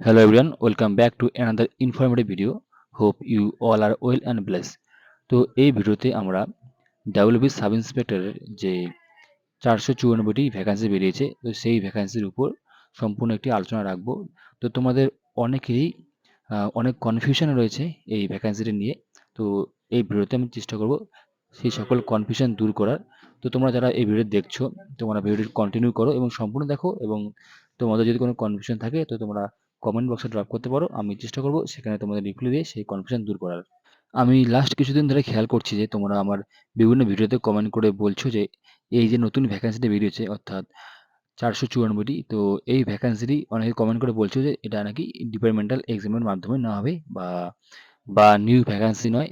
Hello everyone, welcome back to another informative video. Hope you all are well and blessed. তো এই ভিডিওতে আমরা WB sub ইন্সপেক্টরের যে চারশো চুরানব্বইটি ভ্যাকান্সি বেরিয়েছে তো সেই ভ্যাকান্সির উপর সম্পূর্ণ একটি আলোচনা রাখব তো তোমাদের অনেকেরই আহ, অনেক কনফিউশন রয়েছে এই ভ্যাকান্সিটি নিয়ে তো এই ভিডিওতে আমি চেষ্টা করব সেই সকল কনফিউশন দূর করার তো তোমরা যারা এই ভিডিও দেখছ তোমরা ভিডিওটি কন্টিনিউ করো এবং সম্পূর্ণ দেখো এবং তোমাদের যদি কোনো কনফিউশন থাকে তো তোমরা কমেন্ট বক্সে ড্রপ করতে পারো। আমি চেষ্টা করব সেখানে তোমাদের রিপ্লাই দিয়ে সেই কনফিউশন দূর করার। আমি লাস্ট কিছুদিন ধরে খেয়াল করছি যে তোমরা আমার বিভিন্ন ভিডিওতে কমেন্ট করে বলছো যে এই যে নতুন ভ্যাকান্সিটি বেরিয়েছে, অর্থাৎ চারশো চুরানব্বইটি তো এই ভ্যাকান্সিটি অনেকে কমেন্ট করে বলছো যে এটা নাকি ডিপার্টমেন্টাল এক্সামের মাধ্যমে না হবে বা বা নিউ ভ্যাকান্সি নয়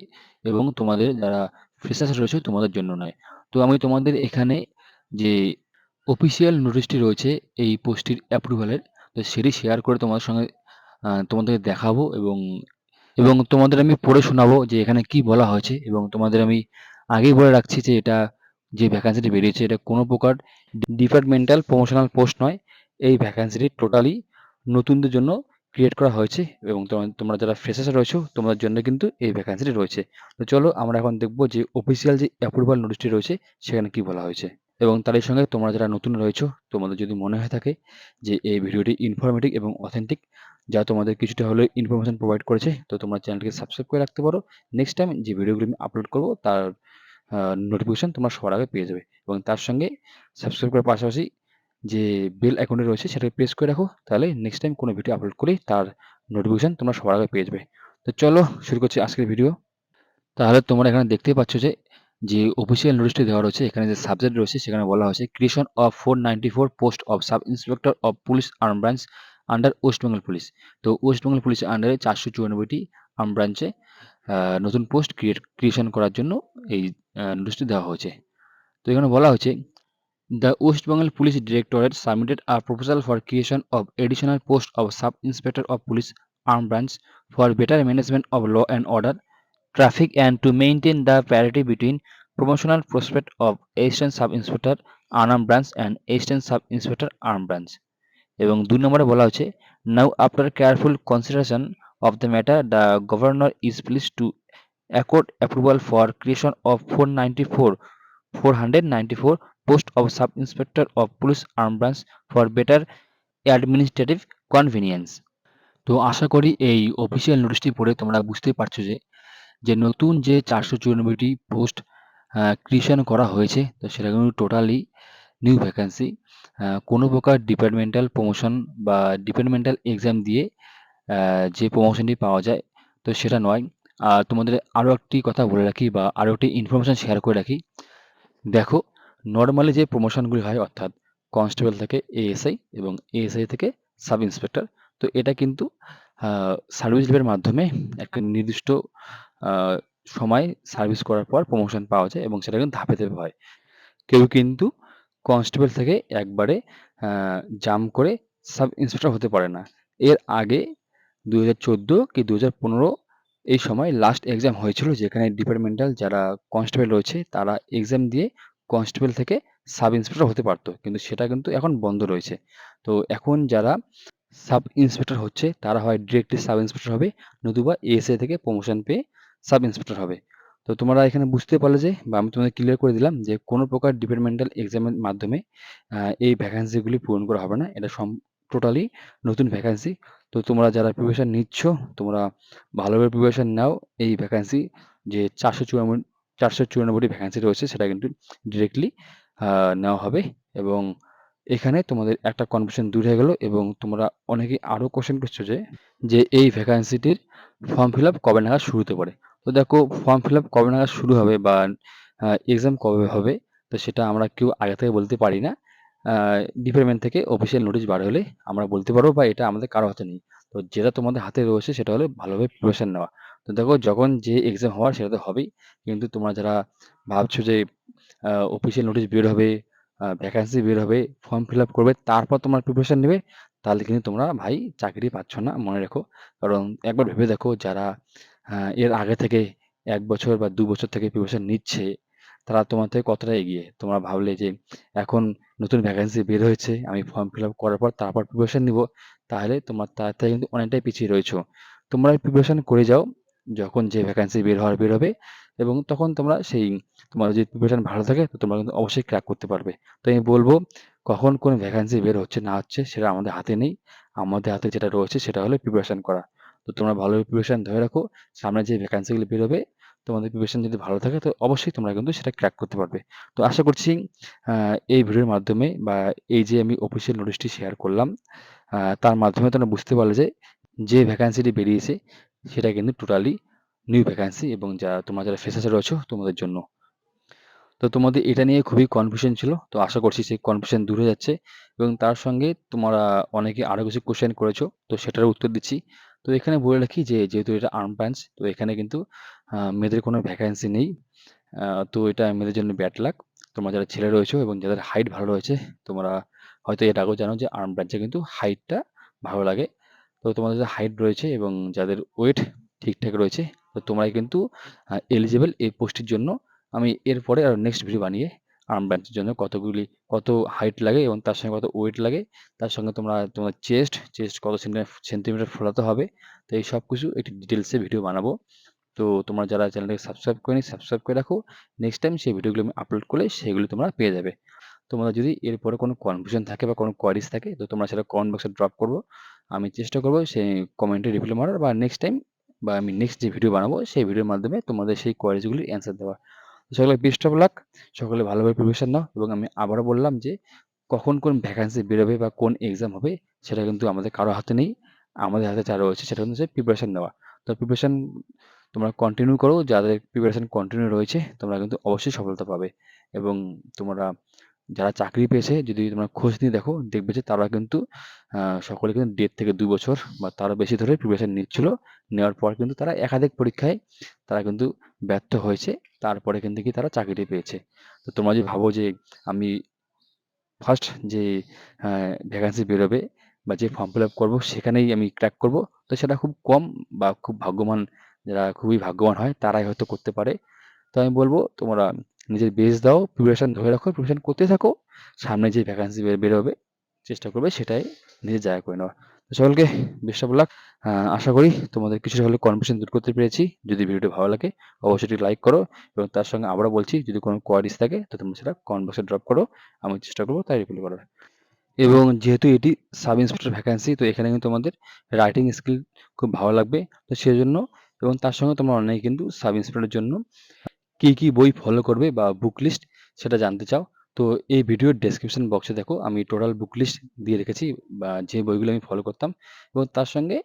এবং তোমাদের যারা ফ্রেশার্স রয়েছে তোমাদের জন্য নয়। তো আমি তোমাদের এখানে যে অফিসিয়াল নোটিশটি রয়েছে এই পোস্টটির অ্যাপ্রুভালের তো সেটি শেয়ার করে তোমাদের সঙ্গে আহ, তোমাদেরকে দেখাবো এবং এবং তোমাদের আমি পড়ে শোনাবো যে এখানে কি বলা হয়েছে এবং তোমাদের আমি আগেই বলে রাখছি যে এটা যে ভ্যাকান্সিটি বেরিয়েছে এটা কোনো প্রকার ডিপার্টমেন্টাল প্রমোশনাল পোস্ট নয়। এই ভ্যাকান্সিটি টোটালি নতুনদের জন্য ক্রিয়েট করা হয়েছে এবং তোমরা যারা ফ্রেশার্স রয়েছো তোমাদের জন্য কিন্তু এই ভ্যাকান্সিটি রয়েছে। তো চলো আমরা এখন দেখব যে অফিসিয়াল যে অ্যাপ্রুভাল নোটিশটি রয়েছে সেখানে কি বলা হয়েছে। এবং তারই সঙ্গে তোমরা যারা নতুন রয়েছো, তোমাদের যদি মনে হয়ে থাকে যে এই ভিডিওটি ইনফরমেটিভ এবং অথেন্টিক যা তোমাদের কিছুটা হলেও ইনফরমেশন প্রোভাইড করেছে, তো তোমরা চ্যানেলটিকে সাবস্ক্রাইব করে রাখতে পারো। নেক্সট টাইম যে ভিডিওগুলি আমি আপলোড করব, তার নোটিফিকেশান তোমরা সবার আগে পেয়ে যাবে। এবং তার সঙ্গে সাবস্ক্রাইব করার পাশাপাশি যে বেল অ্যাকাউন্টে রয়েছে, সেটাকে প্রেস করে রাখো। তাহলে নেক্সট টাইম কোনো ভিডিও আপলোড করেই তার নোটিফিকেশন তোমরা সবার আগে পেয়ে যাবে। তো চলো, শুরু করছি আজকের ভিডিও তাহলে তোমরা এখানে দেখতেই পাচ্ছ যে যে অফিসিয়াল নোটিশটি দেওয়া রয়েছে এখানে যে সাবজেক্ট রয়েছে সেখানে বলা হয়েছে creation of four four post of sub inspector of police arm branch under West Bengal police তো ওয়েস্ট বেঙ্গল পুলিশের আন্ডারে চারশো চুরানব্বইটি আর্ম ব্রাঞ্চে নতুন পোস্ট ক্রিয়েট ক্রিয়েশন করার জন্য এই নোটিশটি দেওয়া হয়েছে। তো এখানে বলা হয়েছে the West Bengal Police Directorate submitted a proposal for creation of additional post of Sub-Inspector of Police Armed Branch for better management of law and order, traffic and to maintain the parity between promotional prospect of Assistant Sub-Inspector Armed Branch and Assistant Sub-Inspector Armed Branch এবং দুই নম্বরে বলা হচ্ছে now after careful consideration of the matter the governor is please to accord approval for creation of four ninety four four hundred four post of sub inspector of police arm branch for better administrative convenience তো আশা করি এই official নোটিশটি পড়ে তোমরা বুঝতেই পারছ যে যে নতুন যে চারশো চুরানব্বইটি পোস্ট ক্রিয়েশন করা হয়েছে, তো সেটা কিন্তু টোটালি নিউ ভ্যাকান্সি কোনো প্রকার ডিপার্টমেন্টাল প্রমোশন বা ডিপার্টমেন্টাল এক্সাম দিয়ে যে প্রমোশনটি পাওয়া যায়, তো সেটা নয়। আর তোমাদের আরও একটি কথা বলে রাখি বা আরও একটি ইনফরমেশন শেয়ার করে রাখি। দেখো নর্মালি যে প্রমোশনগুলি হয়, অর্থাৎ কনস্টেবল থেকে এএসআই এবং এএসআই থেকে সাব ইন্সপেক্টর তো এটা কিন্তু সার্ভিস লিভের মাধ্যমে একটা নির্দিষ্ট সময় সার্ভিস করার পর প্রমোশন পাওয়া যায় এবং সেটা কিন্তু ধাপে ধাপে হয়। কেউ কিন্তু কনস্টেবল থেকে একবারে জাম করে সাব ইন্সপেক্টর হতে পারে না। এর আগে দু হাজার চোদ্দ কি দু হাজার পনেরো এই সময় লাস্ট এক্সাম হয়েছিল যেখানে ডিপার্টমেন্টাল যারা কনস্টেবল রয়েছে তারা এক্সাম দিয়ে কনস্টেবল থেকে সাব ইন্সপেক্টর হতে পারতো। কিন্তু সেটা কিন্তু এখন বন্ধ রয়েছে। তো এখন যারা সাব ইন্সপেক্টর হচ্ছে তারা হয় ডিরেক্টলি সাব ইন্সপেক্টর হবে, নতুবা এএসএ থেকে প্রমোশন পেয়ে সাব ইন্সপেক্টর হবে। তো তোমরা এখানে বুঝতে পারলে যে, বা আমি তোমাদের ক্লিয়ার করে দিলাম যে, কোনো প্রকার ডিপার্টমেন্টাল এক্সামের মাধ্যমে এই ভ্যাকান্সিগুলি পূরণ করা হবে না। এটা টোটালি নতুন ভ্যাকান্সি তো তোমরা যারা প্রিপারেশন নিচ্ছ, তোমরা ভালোভাবে প্রিপারেশন নাও। এই ভ্যাকান্সি যে চারশো চুরানব্বই চারশো চুরানব্বইটি ভ্যাকান্সি রয়েছে, সেটা কিন্তু ডিরেক্টলি নেওয়া হবে। এবং এখানে তোমাদের একটা কনফিউশন দূর হয়ে গেল এবং তোমরা অনেকে আরও কোশ্চেন করছ যে যে এই ভ্যাকান্সিটির ফর্ম ফিল আপ কবে নাগাদ শুরু হতে পারে তো দেখো ফর্ম ফিল আপ কবে নাগাদ শুরু হবে বা এক্সাম কবে হবে, তো সেটা আমরা কেউ আগে থেকে বলতে পারি না। ডিপার্টমেন্ট থেকে অফিসিয়াল নোটিশ বার হলে আমরা বলতে পারব বা এটা আমাদের কারও হাতে নেই। তো যেটা তোমাদের হাতে রয়েছে সেটা হলো ভালোভাবে প্রিপারেশন নেওয়া। তো দেখো যখন যে এক্সাম হওয়ার সেটা তো হবেই, কিন্তু তোমরা যারা ভাবছ যে অফিসিয়াল নোটিশ বের হবে ভ্যাকান্সি বের হবে ফর্ম ফিল আপ করবে, তারপর তোমার প্রিপারেশন নেবে, তাহলে কিন্তু তোমরা ভাই চাকরি পাচ্ছ না মনে রেখো। কারণ একবার ভেবে দেখো যারা আহ, এর আগে থেকে এক বছর বা দু বছর থেকে প্রিপারেশন নিচ্ছে তারা তোমার থেকে কতটা এগিয়ে? তোমরা ভাবলে যে এখন নতুন ভ্যাকান্সি বের হয়েছে আমি ফর্ম ফিল আপ করার পর তারপর প্রিপারেশন নিব তাহলে তোমার তার থেকে কিন্তু অনেকটাই পিছিয়ে রয়েছো। তোমরা প্রিপারেশন করে যাও যখন যে ভ্যাকান্সি বের হওয়ার বের হবে এবং তখন তোমরা সেই তোমার যদি প্রিপারেশন ভালো থাকে তো তোমরা কিন্তু অবশ্যই ক্র্যাক করতে পারবে। তো আমি বলব কখন কোন ভ্যাকান্সি বের হচ্ছে না হচ্ছে সেটা আমাদের হাতে নেই। আমাদের হাতে যেটা রয়েছে সেটা হলো প্রিপারেশন করা। তো তোমরা ভালোভাবে প্রিপারেশন ধরে রাখো। সামনে যে ভ্যাকান্সিগুলো বেরোবে, তোমাদের প্রিপারেশন যদি ভালো থাকে, তো অবশ্যই তোমরা কিন্তু সেটা ক্র্যাক করতে পারবে। তো আশা করছি এই ভিডিওর মাধ্যমে বা এই যে আমি অফিসিয়াল নোটিশটি শেয়ার করলাম তার মাধ্যমে তোমরা বুঝতে পারলে যে যে ভ্যাকান্সিটি বেরিয়েছে, সেটা কিন্তু টোটালি নিউ ভ্যাকান্সি এবং যা তোমরা যারা ফ্রেশার্সে রয়েছো, তোমাদের জন্য। তো তোমাদের এটা নিয়ে খুবই কনফিউশন ছিল, তো আশা করছি সেই কনফিউশন দূর হয়ে যাচ্ছে এবং তার সঙ্গে তোমরা অনেকে আরও কিছু কোশ্চেন করেছ, তো সেটার উত্তর দিচ্ছি। তো এখানে বলে রাখি যে, যেহেতু এটা আর্ম ব্রাঞ্চ তো এখানে কিন্তু মেয়েদের কোনো ভ্যাকান্সি নেই। তো এটা মেয়েদের জন্য ব্যাড লাক তোমরা যারা ছেলে রয়েছে এবং যাদের হাইট ভালো রয়েছে, তোমরা হয়তো এর আগেও জানো যে আর্ম ব্রাঞ্চে কিন্তু হাইটটা ভালো লাগে। তো তোমাদের যে হাইট রয়েছে এবং যাদের ওয়েট ঠিকঠাক রয়েছে, তো তোমরাই কিন্তু এলিজিবল এই পোস্টের জন্য। আমি এরপরে আর নেক্সট ভিডিও বানিয়ে আর্ম ব্রাঞ্চের জন্য কতগুলি, কত হাইট লাগে এবং তার সঙ্গে কত ওয়েট লাগে, তার সঙ্গে তোমরা, তোমার চেস্ট চেস্ট কত সেন্টিমিটার ফোলাতে হবে, তো এই সব কিছু একটি ডিটেলসে ভিডিও বানাবো। তো তোমরা যারা চ্যানেলটাকে সাবস্ক্রাইব করেনি সাবস্ক্রাইব করে রাখো। নেক্সট টাইম সেই ভিডিওগুলো আমি আপলোড করলে সেগুলি তোমরা পেয়ে যাবে। তোমাদের যদি এরপরে কোনো কনফিউশন থাকে বা কোনো কোয়ারিজ থাকে, তো তোমরা সেটা কমেন্ট বক্সে ড্রপ করব। আমি চেষ্টা করব সেই কমেন্টে রিপ্লাই মারার বা নেক্সট টাইম বা আমি নেক্সট যে ভিডিও বানাবো, সেই ভিডিওর মাধ্যমে তোমাদের সেই কোয়ারিজগুলির অ্যান্সার দেওয়া সকলে বেস্ট অফ লাক সকলে ভালোভাবে প্রিপারেশন নাও এবং আমি আবারও বললাম যে কখন কোন ভ্যাকান্সি বেরোবে বা কোন এক্সাম হবে সেটা কিন্তু আমাদের কারও হাতে নেই, আমাদের হাতে যা রয়েছে সেটা হচ্ছে প্রিপারেশন নেওয়া। তো প্রিপারেশন তোমরা কন্টিনিউ করো, যাদের প্রিপারেশন কন্টিনিউ রয়েছে তোমরা কিন্তু অবশ্যই সফলতা পাবে এবং তোমরা যারা চাকরি পেয়েছে যদি তোমরা খোঁজ নিয়ে দেখো, দেখবে যে তারা কিন্তু সকলে কিন্তু দেড় থেকে দু বছর বা তারও বেশি ধরে প্রিপারেশন নিচ্ছিল, নেওয়ার পর কিন্তু তারা একাধিক পরীক্ষায় তারা কিন্তু ব্যর্থ হয়েছে, তারপরে কিন্তু কি তারা চাকরিটি পেয়েছে। তো তোমরা যদি ভাবো যে আমি ফার্স্ট যে ভ্যাকান্সি বেরোবে বা যে ফর্ম ফিল আপ করব, সেখানেই আমি ক্র্যাক করব, তো সেটা খুব কম বা খুব ভাগ্যবান, যারা খুবই ভাগ্যবান হয়, তারাই হয়তো করতে পারে। তো আমি বলব, তোমরা নিজের বেস দাও প্রিপারেশন ধরে রাখো প্রিপারেশন করতে থাকো, সামনে যে ভ্যাকান্সি বেরোবে, চেষ্টা করবে, সেটাই নিজের জায়গা করে নেওয়া সকলকে বেস্ট অফ লাক আশা করি তোমাদের কিছুটা হলে কনফিউশন দূর করতে পেরেছি। যদি ভিডিওটি ভালো লাগে, অবশ্যই লাইক করো এবং তার সঙ্গে আবারও বলছি, যদি কোনো কোয়ারিজ থাকে, তো তোমরা সেটা কমেন্ট বক্সে ড্রপ করো। আমি চেষ্টা করব তাই রিপ্লাই করার। এবং যেহেতু এটি সাব ইন্সপেক্টর ভ্যাকান্সি তো এখানে কিন্তু তোমাদের রাইটিং স্কিল খুব ভালো লাগবে। তো সেজন্য এবং তার সঙ্গে তোমরা অনেকে কিন্তু সাব ইন্সপেক্টরের জন্য কি কি বই ফলো করবে বা বুক লিস্ট সেটা জানতে চাও। তো এই ভিডিওর ডেসক্রিপশন বক্সে দেখো, আমি টোটাল বুক লিস্ট দিয়ে রেখেছি, বা যে বইগুলো আমি ফলো করতাম, এবং তার সঙ্গে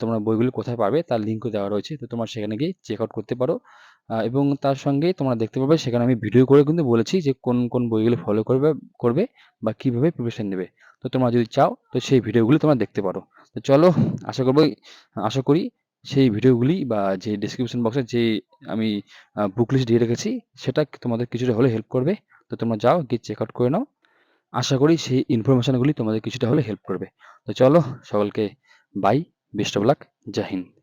তোমরা বইগুলো কোথায় পাবে তার লিঙ্কও দেওয়া রয়েছে, তো তোমরা সেখানে গিয়ে চেক আউট করতে পারো। এবং তার সঙ্গে তোমরা দেখতে পাবে, সেখানে আমি ভিডিও করে কিন্তু বলেছি যে কোন কোন বইগুলো ফলো করবে করবে, বা কীভাবে প্রিপারেশন নেবে। তো তোমরা যদি চাও, তো সেই ভিডিওগুলো তোমরা দেখতে পারো। তো চলো, আশা করব, আশা করি সেই ভিডিওগুলি বা যে ডিসক্রিপশন বক্সে যে আমি বুক লিস্ট দিয়ে রেখেছি, সেটা তোমাদের কিছুটা হলে হেল্প করবে। তো তোমরা যাও, গিয়ে চেক আউট করে নাও। আশা করি সেই ইনফরমেশনগুলি তোমাদের কিছুটা হলে হেল্প করবে। তো চলো, সকলকে bye best of luck Joy Hind.